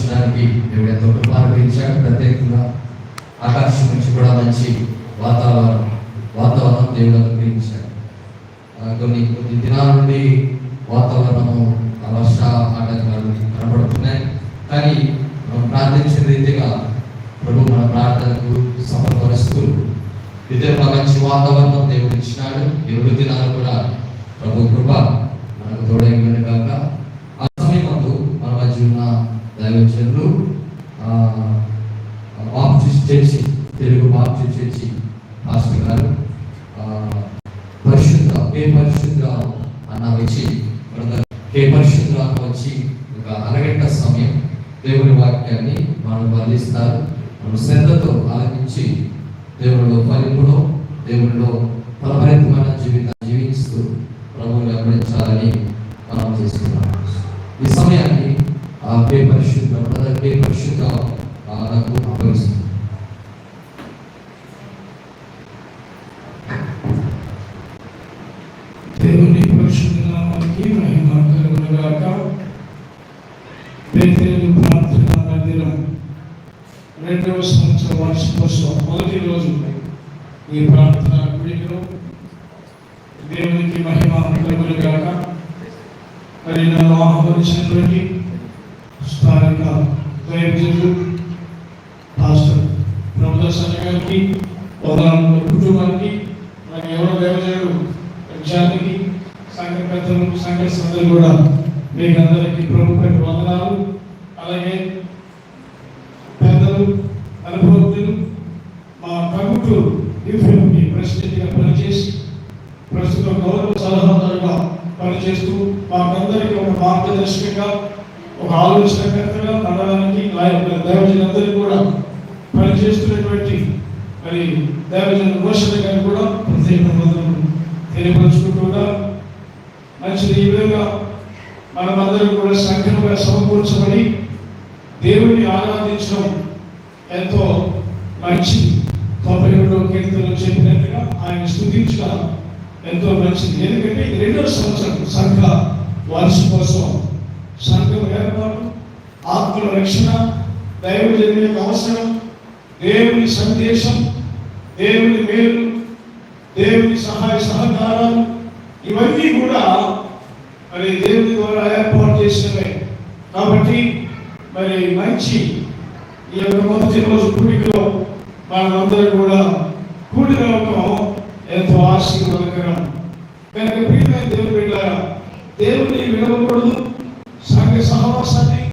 ఆరాధించడానికి దేవుడు ఎంతో ప్రారంభించాక ప్రత్యేకంగా ఆకాశం నుంచి కూడా మంచి వాతావరణం వాతావరణం దేవుడు అనుగ్రహించాడు కొన్ని కొన్ని దినాల నుండి వాతావరణము వర్ష ఆటంకాలు కనబడుతున్నాయి కానీ మనం ప్రార్థించిన రీతిగా ప్రభు మన ప్రార్థనకు సమపరుస్తూ విధంగా మంచి వాతావరణం దేవుడు ఇచ్చినాడు. ఏడు దైవజనులు Baptist church Telugu Baptist church pastor గారు పరిశుద్ధ కే పరిశుద్ధ అన్న వచ్చి కే పరిశుద్ధ వచ్చి ఒక అరగంట సమయం దేవుని వాక్యాన్ని మనం బంధిస్తారు. మనం శ్రద్ధతో ఆలకించి దేవుడిలో ఫలింపులో దేవుడిలో ఫలభరితమైన జీవితాన్ని జీవిస్తూ ప్రభువుని గమనించాలని మనం చేసుకున్నాం ఈ సమయాన్ని ఆ కే పరిశుద్ధ బ్రదర్ కే పరిశుద్ధ నాకు అప్పగిస్తుంది దేవుని పరిశుద్ధ నామానికి మహిమ కలుగునుగాక బేతేలు ప్రార్థన మందిరం రెండవ సంవత్సర వార్షికోత్సవం మొదటి రోజు ఈ ప్రార్థన గుడిలో దేవునికి మహిమ కలుగునుగాక మరి నన్ను ఆహ్వానించినటువంటి స్థానిక దైవజనులు పాస్టర్ ప్రభుదాసన్ గారికి వందనాలు కుటుంబానికి మరి ఎవరో దైవజనుడు జాతికి సంఘ పెద్దలు సంఘ సభ్యులు కూడా మీకు అందరికీ ప్రభు వందనాలు. అలాగే పెద్దలు అనుభవజ్ఞులు మా కంగుటూరు యూఫ్ఎంకి ప్రెసిడెంట్గా పనిచేసి ప్రస్తుతం గౌరవ సలహాదారుగా పనిచేస్తూ మాకందరికీ ఒక మార్గదర్శకంగా ఒక ఆలోచనకర్తగా మండలానికి దైవజనందరికీ యొక్క కూడా పనిచేస్తున్నటువంటి మరి దైవజన ఘోషణ గారిని కూడా ప్రత్యేక వందనములు తెలియపరుచుకుంటున్నా మంచిది ఈ విధంగా మనమందరం కూడా సంఘంగా సమకూర్చబడి దేవుని ఆరాధించడం ఎంతో మంచిది తొంభై రెండో కీర్తనలో చెప్పినట్టుగా ఆయన స్థుతించడం ఎంతో మంచిది. ఎందుకంటే రెండో సంవత్సరం సంఘ వార్షికోత్సవం సంఘం ఏర్పాటు ఆత్మల రక్షణ దైవజన్య జరిగిన అవసరం దేవుని సందేశం దేవుని మేలు దేవుని సహాయ సహకారాలు ఇవన్నీ కూడా మరి దేవుని ద్వారా ఏర్పాటు చేసినవే. కాబట్టి మరి మంచి ఈ యొక్క మొదటి రోజు కూడికలో మనమందరం కూడా కూడి రావటం ఎంతో ఆశీర్వాదకరం. కనుక ప్రియమైన దేవుని బిడ్డారా దేవుని విడవకూడదు సంఘ సహవాసాన్ని